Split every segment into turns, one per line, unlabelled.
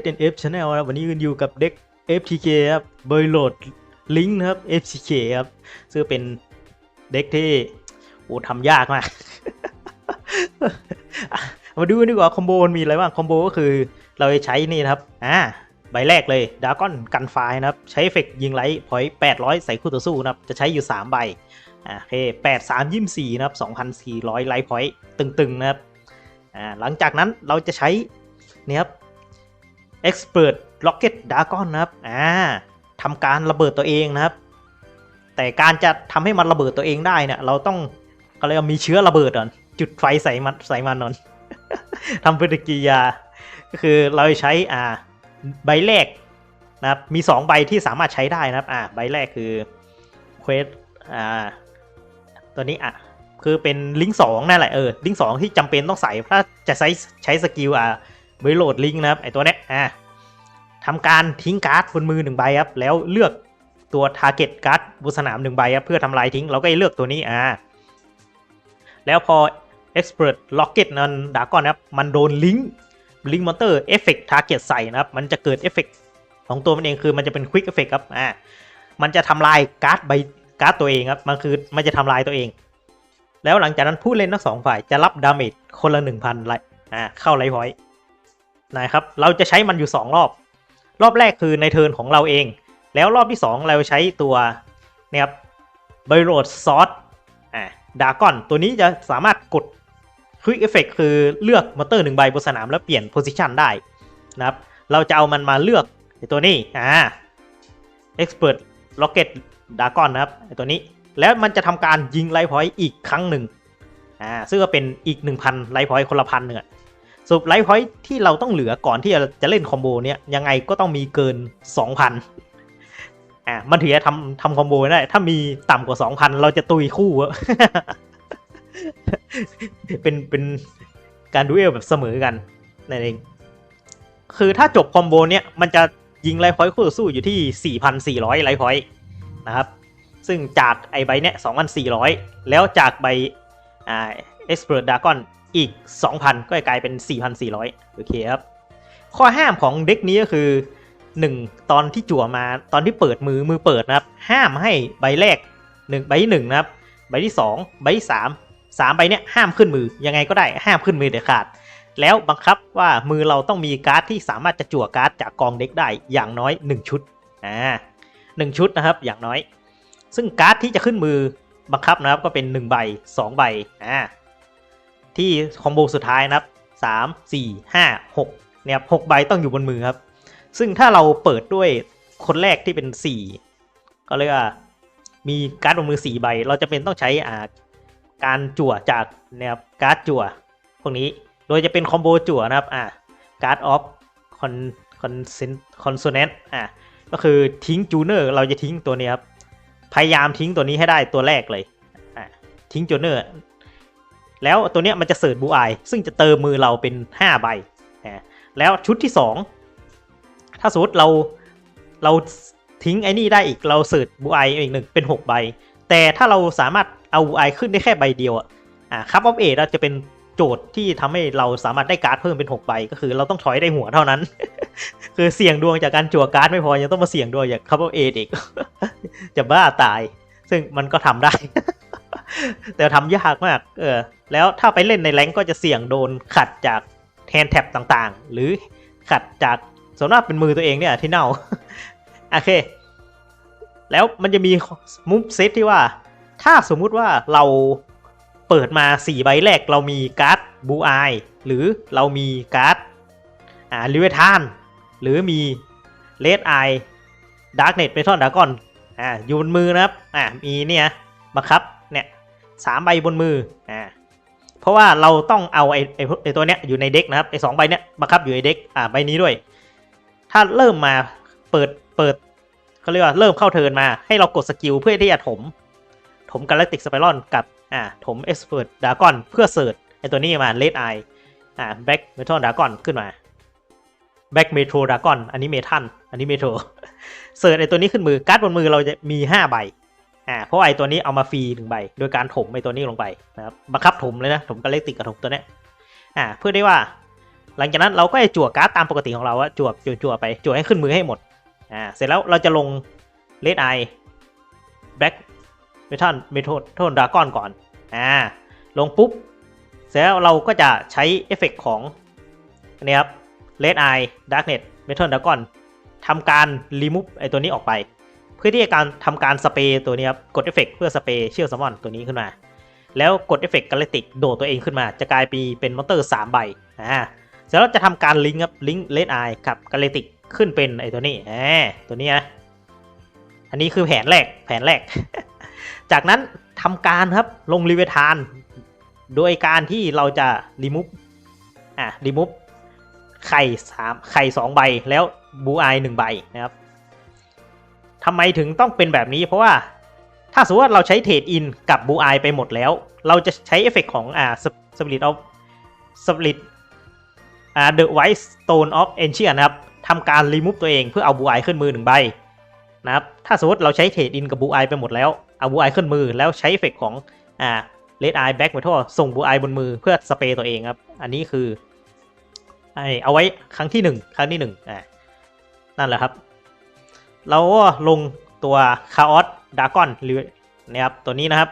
HNF Channel นะครับวันนี้กันอยู่กับเด็ก FTK ครับเบยโหลดลิงก์นะครับ FTK ครับซึ่งเป็นเด็กที่โอ้ทำยากมาก มาดูกันดีกว่าคอมโบมันมีอะไรบ้างคอมโบก็คือเราจะใช้นี่นะครับอ่าใบแรกเลยด r ก้อนกันไฟนะครับ ใช้เอฟเฟกยิงไลท์พอยต์800ใส่คู่ต่อสู้นะครับ จะใช้อยู่ 3 ใบอ่าโอเค8 3 24นะครับ2,400ไลท์พอยต์ตึงๆนะครับอ่าหลังจากนั้นเราจะใช้เนี่ยครับ Expert Rocket Dragon นะครับอ่าทำการระเบิดตัวเองนะครับ แต่การจะทำให้มันระเบิดตัวเองได้เนี่ย เราต้องก็เลยกว่ามีเชื้อระเบิดก่อนจุดไฟใส่มันใส่มันนอนทำปฏิกิริยา ก็คือเราจะใช้อ่าใบแรกนะครับมี 2 ใบที่สามารถใช้ได้นะครับอ่าใบแรกคือเควสอ่าตัวนี้อะคือเป็นลิงก์สองนั่นแหละเออลิงก์สองที่จำเป็นต้องใส่ถ้าจะใช้ใช้สกิลอ่าเบรโหลดลิงก์นะครับไอตัวเนี้ยอ่า ทำการทิ้งการ์ดบนมือหนึ่งใบครับ แล้วเลือกตัว target การ์ดบนสนามหนึ่งใบครับเพื่อทำลายทิ้ง เราก็จะเลือกตัวนี้อ่าแล้วพอ expert rocket นั้นดากอนครับ มันโดนลิงก์ลิงก์มอนเตอร์เอฟเฟกต์ทาร์เก็ตใส่นะครับ มันจะเกิดเอฟเฟกต์ของตัวมันเองคือมันจะเป็นควิกเอฟเฟกต์ครับอ่ามันจะทำลายการ์ดใบการ์ดตัวเองครับ มันคือมันจะทำลายตัวเอง แล้วหลังจากนั้นผู้เล่นทั้งสองฝ่ายจะรับดาเมจคนละหนึ่งพันไลท์อ่าเข้าไลท์พอยต์นะครับ เราจะใช้มันอยู่2รอบ รอบแรกคือในเทิร์นของเราเอง แล้วรอบที่ 2 เราใช้ตัวเนี่ยครับไบโรดซอสอ่าดากอนตัวนี้จะสามารถกด Quick Effect คือเลือกมอเตอร์หนึ่งใบบนสนามแล้วเปลี่ยนโพซิชันได้นะครับเราจะเอามันมาเลือกไอตัวนี้อ่า Expert Rocket Dragon นะครับไอตัวนี้แล้วมันจะทำการยิงไลท์พอยต์อีกครั้งหนึ่งอ่าซึ่งก็เป็นอีก 1,000ไลท์พอยต์คนละพันหนึ่งอ สรุปไลท์พอยต์ที่เราต้องเหลือก่อนที่จะเล่นคอมโบเนี้ยยังไงก็ต้องมีเกิน 2,000อ่ามันถึงจะทำทำคอมโบได้ ถ้ามีต่ำกว่า 2,000 เราจะตุยคู่อะเป็นเป็นการดูเอลแบบเสมอกันนั่นเองคือถ้าจบคอมโบเนี้ยมันจะยิงไลฟ์พอยต์คู่ต่อสู้อยู่ที่ 4,400 ไลฟ์พอยต์นะครับ ซึ่งจากไอใบเนี้ย2,400 แล้วจากใบอ่า Expert Dragon อีก2,000ก็จะกลายเป็น 4,400 โอเคครับ ข้อห้ามของเด็กนี้ก็คือ 1 ตอนที่จั่วมาตอนที่เปิดมือมือเปิดนะครับ ห้ามให้ใบแรก 1 ใบที่1นะครับ ใบที่ 2 ใบที่ 3 3 ใบเนี้ยห้ามขึ้นมือยังไงก็ได้ห้ามขึ้นมือเด็ดขาด แล้วบังคับว่ามือเราต้องมีการ์ดที่สามารถจะจั่วการ์ดจากกองเด็กได้อย่างน้อย 1 ชุดอ่าหนึ่งชุดนะครับอย่างน้อย ซึ่งการ์ดที่จะขึ้นมือบังคับนะครับก็เป็น 1 ใบ 2 ใบอ่า ที่คอมโบสุดท้ายนะครับ3 4 5 6เนี่ยหกใบต้องอยู่บนมือครับ ซึ่งถ้าเราเปิดด้วยคนแรกที่เป็น4ก็เรียกว่ามีการ์ดบนมือ4ใบ เราจะเป็นต้องใช้อ่าการจั่วจากเนี่ยครับการ์ดจั่วพวกนี้โดยจะเป็นคอมโบจั่วนะครับอ่าการ์ดออฟคอนคอนเซนคอนโซเนตอ่าก็คือทิ้งจูเนอร์เราจะทิ้งตัวนี้ครับ พยายามทิ้งตัวนี้ให้ได้ตัวแรกเลยอ่าทิ้งจูเนอร์ แล้วตัวเนี้ยมันจะเสิร์ชบูไอซึ่งจะเติมมือเราเป็น 5 ใบอ่าแล้วชุดที่ 2 ถ้าสมมติเราเราทิ้งไอ้นี่ได้อีกเราเสิร์ชบูไออีกหนึ่งเป็น 6 ใบ แต่ถ้าเราสามารถเอาบูไอขึ้นได้แค่ใบเดียวอะอ่าคัพออฟเอจะเป็นโจทย์ที่ทำให้เราสามารถได้การ์ดเพิ่มเป็น 6 ใบ ก็คือเราต้องถอยได้หัวเท่านั้น คือเสี่ยงดวงจากการจั่วการ์ดไม่พอ ยังต้องมาเสี่ยงดวงจากคัพออฟเออีก จะบ้าตาย ซึ่งมันก็ทำได้ แต่ทำยากมาก เออ แล้วถ้าไปเล่นในแรงก็จะเสี่ยงโดนขัดจากแทนแท็บต่างๆ หรือขัดจากส่วนมากเป็นมือตัวเองเนี่ยที่เน่า โอเค แล้วมันจะมีมุมเซตที่ว่า ถ้าสมมุติว่าเราเปิดมา 4 ใบแรกเรามีการ์ดบูไอหรือเรามีการ์ดอ่าลิเวทาน หรือมีเลดไอดาร์กเน็ตเมทัลดากอนอ่าอยู่บนมือนะครับอ่ามีเนี่ยบังคับเนี่ยสามใบบนมืออ่า เพราะว่าเราต้องเอาไอ้ไอ้ไอ้ตัวเนี้ยอยู่ในเด็กนะครับไอ้สองใบเนี้ยบังคับอยู่ในเด็กอ่าใบนี้ด้วย ถ้าเริ่มมาเปิดเปิดเขาเรียกว่าเริ่มเข้าเทินมาให้เรากดสกิลเพื่อที่จะถม ถมกาแล็กติกสไปรอนกับอ่าถมเอ็กซ์เพรสดากอนเพื่อเสิร์ชไอ้ตัวนี้มาเลดไออ่าแบ็กเมทัลดากอนขึ้นมาแบ็กเมโทรดากอนอันนี้เมทัลอันนี้เมโทรเสิร์ชไอตัวนี้ขึ้นมือการ์ดบนมือเราจะมี 5 ใบ อ่าเพราะไอตัวนี้เอามาฟรีหนึ่งใบ โดยการถมไอตัวนี้ลงไปนะครับบังคับถมเลยนะถมกาแล็กติกกับถมตัวเนี้ยอ่าเพื่อได้ว่า หลังจากนั้นเราก็จะจั่วการ์ดตามปกติของเราอะจั่วจั่วจั่วไปจั่วให้ขึ้นมือให้หมดอ่าเสร็จแล้วเราจะลงเลดไอแบล็กเมทัลเมทัลโทนดราก้อนก่อนอ่าลงปุ๊บ เสร็จแล้วเราก็จะใช้เอฟเฟกต์ของอันนี้ครับเลดไอดักเน็ตเมทัลดราก้อนทำการรีมูฟไอตัวนี้ออกไป เพื่อที่จะการทำการสเปรย์ตัวนี้ครับกดเอฟเฟกต์เพื่อสเปรย์เชี่ยวซัมอนตัวนี้ขึ้นมา แล้วกดเอฟเฟกต์กาเลติกโดดตัวเองขึ้นมา จะกลายปีเป็นมอนเตอร์ 3 ใบอ่าเสร็จแล้วจะทำการลิงก์ครับลิงก์เลดไอกับกาเลติกขึ้นเป็นไอตัวนี้แหมตัวนี้นะอันนี้คือแผนแรกแผนแรก จากนั้นทำการครับลงรีเวทานโดยการที่เราจะรีมูฟอะรีมูฟไข่สามไข่สองใบแล้วบูไอหนึ่งใบนะครับ ทำไมถึงต้องเป็นแบบนี้เพราะว่าถ้าสมมติว่าเราใช้เทรดอินกับบูไอไปหมดแล้ว เราจะใช้เอฟเฟกของอ่าสปริตออฟสปริตอ่าเดอะไวท์สโตนออฟเอนเชียนะครับทำการรีมูฟตัวเองเพื่อเอาบูไอขึ้นมือหนึ่งใบนะครับถ้าสมมติเราใช้เทรดอินกับบูไอไปหมดแล้วเอาบูไอขึ้นมือแล้วใช้เอฟเฟกของอ่าเลดไอแบ็กเมทัลส่งบูไอบนมือเพื่อสเปรย์ตัวเองครับ อันนี้คือไอเอาไว้ครั้งที่หนึ่งครั้งที่หนึ่งอ่านั่นแหละครับ เราก็ลงตัวคาออสดากอนหรือนี่ครับตัวนี้นะครับ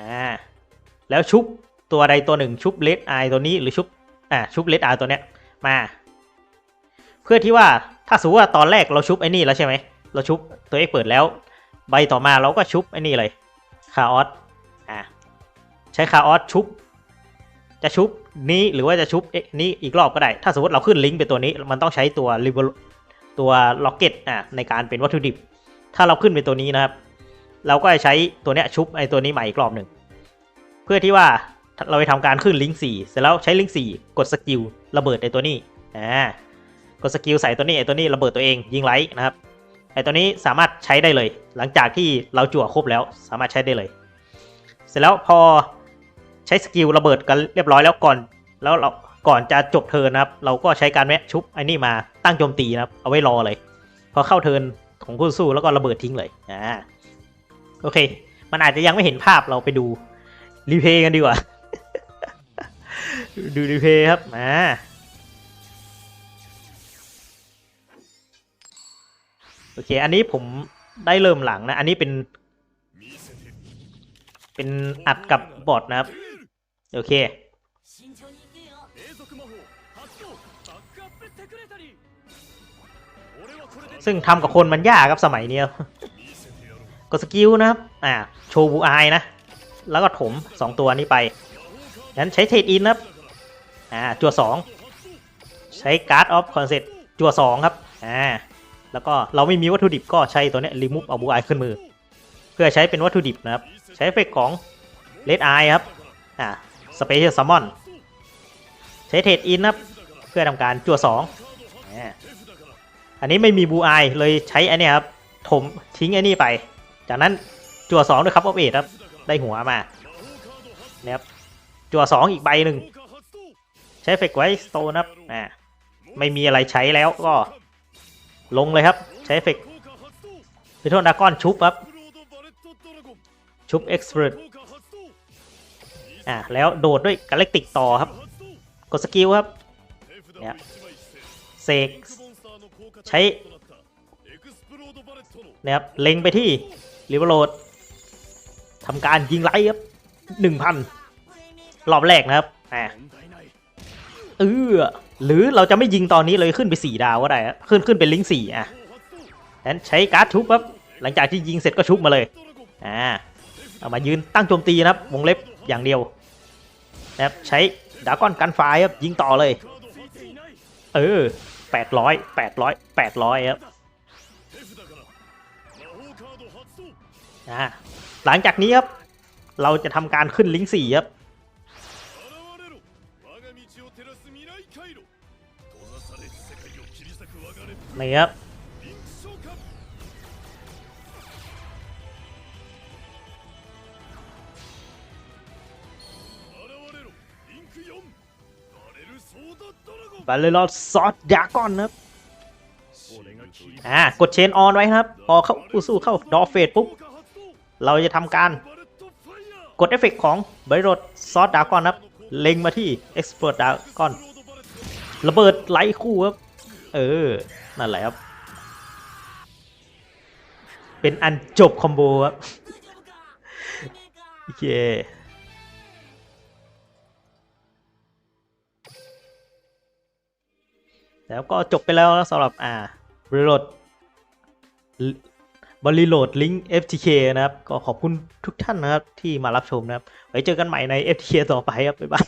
อ่าแล้วชุบตัวใดตัวหนึ่งชุบเลดไอตัวนี้หรือชุบอ่าชุบเลดไอตัวเนี้ยมา เพื่อที่ว่าถ้าสมมติว่าตอนแรกเราชุบไอ้นี่แล้วใช่ไหมเราชุบตัวเอกเปิดแล้ว ใบต่อมาเราก็ชุบไอ้นี่เลยคาออสอะใช้คาออสชุบ จะชุบนี้หรือว่าจะชุบเอ๊ะนี้อีกรอบก็ได้ ถ้าสมมติเราขึ้นลิงก์เป็นตัวนี้ มันต้องใช้ตัวริบ ตัวล็อกเก็ตอะในการเป็นวัตถุดิบ ถ้าเราขึ้นเป็นตัวนี้นะครับ เราก็จะใช้ตัวเนี้ยชุบไอ้ตัวนี้ใหม่อีกรอบหนึ่ง เพื่อที่ว่าเราไปทำการขึ้นลิงก์สี่เสร็จแล้วใช้ลิงก์สี่กดสกิลระเบิดไอ้ตัวนี้อ่ากดสกิลใส่ตัวนี้ไอ้ตัวนี้ระเบิดตัวเองยิงไลท์นะครับไอ้ตัวนี้สามารถใช้ได้เลย หลังจากที่เราจั่วครบแล้วสามารถใช้ได้เลย เสร็จแล้วพอใช้สกิลระเบิดกันเรียบร้อยแล้วก่อน แล้วเรา ก่อนจะจบเทินนะครับ เราก็ใช้การแวะชุบไอ้นี่มาตั้งโจมตีนะครับ เอาไว้รอเลย พอเข้าเทินของคู่สู้แล้วก็ระเบิดทิ้งเลยอ่าโอเค มันอาจจะยังไม่เห็นภาพเราไปดูรีเพย์กันดีกว่า ดูรีเพย์ครับอ่าโอเค อันนี้ผมได้เริ่มหลังนะ อันนี้เป็น เป็นอัดกับบอร์ดนะครับ โอเค ซึ่งทำกับคนมันยากครับสมัยนี้
ย
กดสกิลนะครับ อ่า โชว์บูไอานะ แล้วก็ถม 2 ตัวนี้ไปงั้นใช้เทรดอินครับ อ่า จั่ว 2 ใช้การ์ดออฟคอนเซ็ต์จั่ว 2 ครับ อ่า แล้วก็เราไม่มีวัตถุดิบก็ใช้ตัวนี้รีมูฟเอาบูไอขึ้นมือ เพื่อใช้เป็นวัตถุดิบนะครับ ใช้เฟกของเลดไอครับ อ่า สเปเชียลซัมมอน ใช้เทรดอินครับ เพื่อทำการจัว2อ่าอันนี้ไม่มีบูอายเลยใช้อันเนี้ยครับถมทิ้งไอ้นี่ไป จากนั้นจั่วสองด้วยครับออฟเอทครับได้หัวมานะครับจั่วสองอีกใบหนึ่งใช้เฟกไว้สโตนครับอ่าไม่มีอะไรใช้แล้วก็ลงเลยครับ ใช้เฟกพิโทนดากอนชุบครับ ชุบเอ็กซ์เพรสอ่าแล้วโดดด้วยกาแล็กติกต่อครับ กดสกิลครับ เนี่ยเสกใช้นะครับเล็งไปที่ริเวอร์โรดทำการยิงไล่ครับหนึ่งพันรอบแรกนะครับอ่าเออหรือเราจะไม่ยิงตอนนี้เลยขึ้นไปสี่ดาวก็ได้อะขึ้นขึ้นเป็นลิงก์สี่อะนั้นใช้การ์ดชุบครับหลังจากที่ยิงเสร็จก็ชุบมาเลยอ่าเอามายืนตั้งโจมตีนะครับวงเล็บอย่างเดียวนะครับใช้ดากอนกันไฟครับยิงต่อเลย เออแปดร้อยแปดร้อยแปดร้อยครับหลังจากนี้ครับ เราจะทำการขึ้นลิงก์สี่ครับนี่ครับ บาเลลอซอสดากอนนะครับอ่ากดเชนออนไว้ครับ พอเข้าสู้เข้าดอเฟสปุ๊บ เราจะทำการกดเอฟเฟกต์ของบริโรดซอสดากอนนะครับ เล็งมาที่ Expert ดากอนระเบิดไลท์คู่ครับ เออ นั่นแหละครับ เป็นอันจบคอมโบครับโอเค แล้วก็จบไปแล้วสำหรับอ่าบริโหลดบริโหลดลิงก์ FTK นะครับ ก็ขอบคุณทุกท่านนะครับที่มารับชมนะครับ ไว้เจอกันใหม่ใน FTK ต่อไปครับ บ๊ายบาย